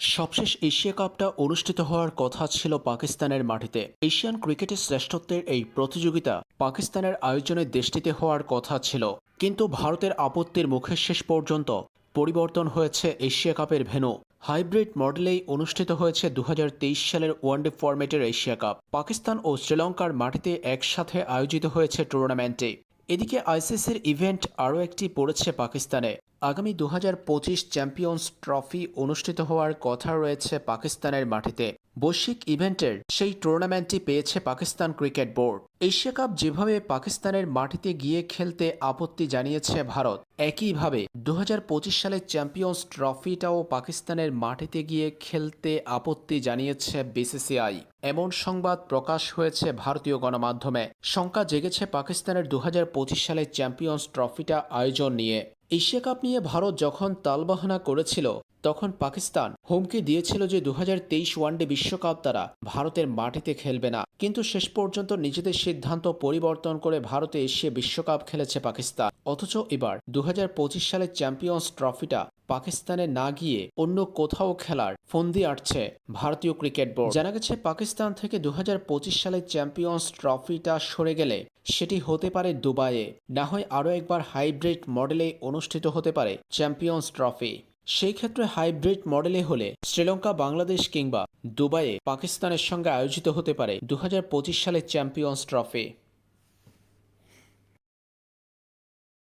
সবশেষ এশিয়া কাপটা অনুষ্ঠিত হওয়ার কথা ছিল পাকিস্তানের মাটিতে। এশিয়ান ক্রিকেটের শ্রেষ্ঠত্বের এই প্রতিযোগিতা পাকিস্তানের আয়োজনে দেশটিতে হওয়ার কথা ছিল। কিন্তু ভারতের আপত্তির মুখে শেষ পর্যন্ত পরিবর্তন হয়েছে এশিয়া কাপের ভেন্যু। হাইব্রিড মডেলেই অনুষ্ঠিত হয়েছে দু হাজার তেইশ সালের ওয়ানডে ফরম্যাটের এশিয়া কাপ। পাকিস্তান ও শ্রীলঙ্কার মাটিতে একসাথে আয়োজিত হয়েছে টুর্নামেন্টে এদিকে আইসিসির ইভেন্ট আরও একটি পড়েছে পাকিস্তানে। আগামী দু হাজার পঁচিশ চ্যাম্পিয়ন্স ট্রফি অনুষ্ঠিত হওয়ার কথা রয়েছে পাকিস্তানের মাটিতে। বৈশ্বিক ইভেন্টের সেই টুর্নামেন্টটি পেয়েছে Pakistan cricket board. Asia cup যেভাবে পাকিস্তানের মাটিতে গিয়ে খেলতে আপত্তি জানিয়েছে ভারত, একইভাবে দু হাজার পঁচিশ সালের চ্যাম্পিয়ন্স ট্রফিটাও পাকিস্তানের মাটিতে গিয়ে খেলতে আপত্তি জানিয়েছে বিসিসিআই এমন সংবাদ প্রকাশ হয়েছে ভারতীয় গণমাধ্যমে। শঙ্কা জেগেছে পাকিস্তানের দুহাজার পঁচিশ সালের চ্যাম্পিয়ন্স ট্রফিটা আয়োজন নিয়ে। এশিয়া কাপ নিয়ে ভারত যখন তালবাহানা করেছিল তখন পাকিস্তান হুমকি দিয়েছিল যে দুহাজার তেইশ ওয়ানডে বিশ্বকাপ তারা ভারতের মাটিতে খেলবে না। কিন্তু শেষ পর্যন্ত নিজেদের সিদ্ধান্ত পরিবর্তন করে ভারতে এসে বিশ্বকাপ খেলেছে পাকিস্তান। অথচ এবার দুহাজার পঁচিশ সালের চ্যাম্পিয়ন্স ট্রফিটা পাকিস্তানে না গিয়ে অন্য কোথাও খেলার ফন্দি আটছে ভারতীয় ক্রিকেট বোর্ড। জানা গেছে, পাকিস্তান থেকে দু সালের চ্যাম্পিয়ন্স ট্রফিটা সরে গেলে সেটি হতে পারে দুবাইয়ে। না হয় আরও একবার হাইব্রিড মডেলে অনুষ্ঠিত হতে পারে চ্যাম্পিয়ন্স ট্রফি। সেই ক্ষেত্রে হাইব্রিড মডেলে হলে শ্রীলঙ্কা, বাংলাদেশ কিংবা দুবাইয়ে পাকিস্তানের সঙ্গে আয়োজিত হতে পারে দু হাজার পঁচিশ সালের চ্যাম্পিয়ন্স ট্রফি।